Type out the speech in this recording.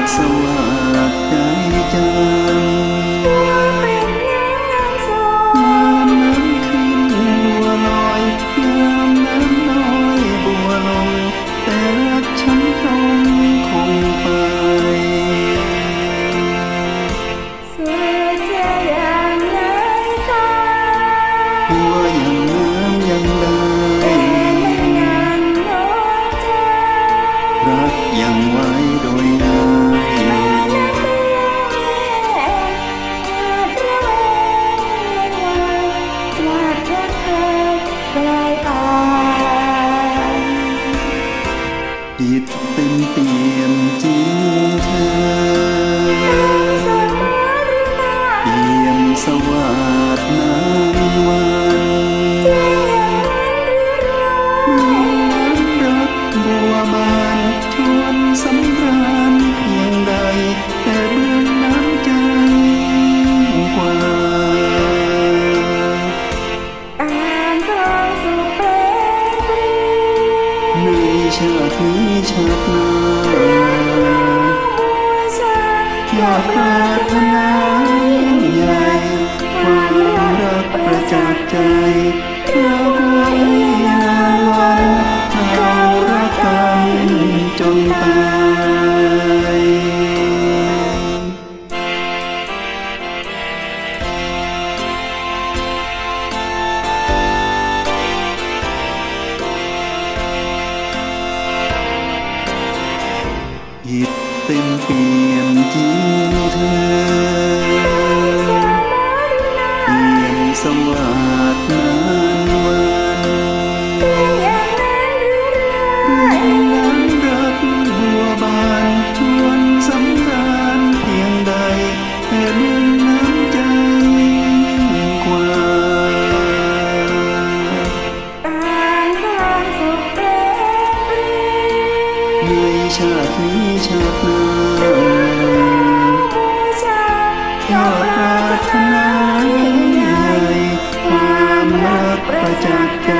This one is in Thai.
ากสวากใจจังน้ำน้ำขึ้นบัวลอยน้ำน้ำน้อยบัวลงแต่รักฉันตงคงไปเสียใจอย่างไรก็บัวย่งน้ำยังได้รักยังไว้โดยน้ำานชวนสำราญเพียงใด แต่เบื้องน้ำใจกว่าในชาตินี้ชาติหน้ายอดปรารถนายิ่งใหญ่ความรักประจักษ์ใจ ผิดเต็มเปลี่ยนจริงเธอ ชาตินี้ชาติหน้ายอดปรารถนายิ่งใหญ่ความรักประจักษ์ใจรักไว้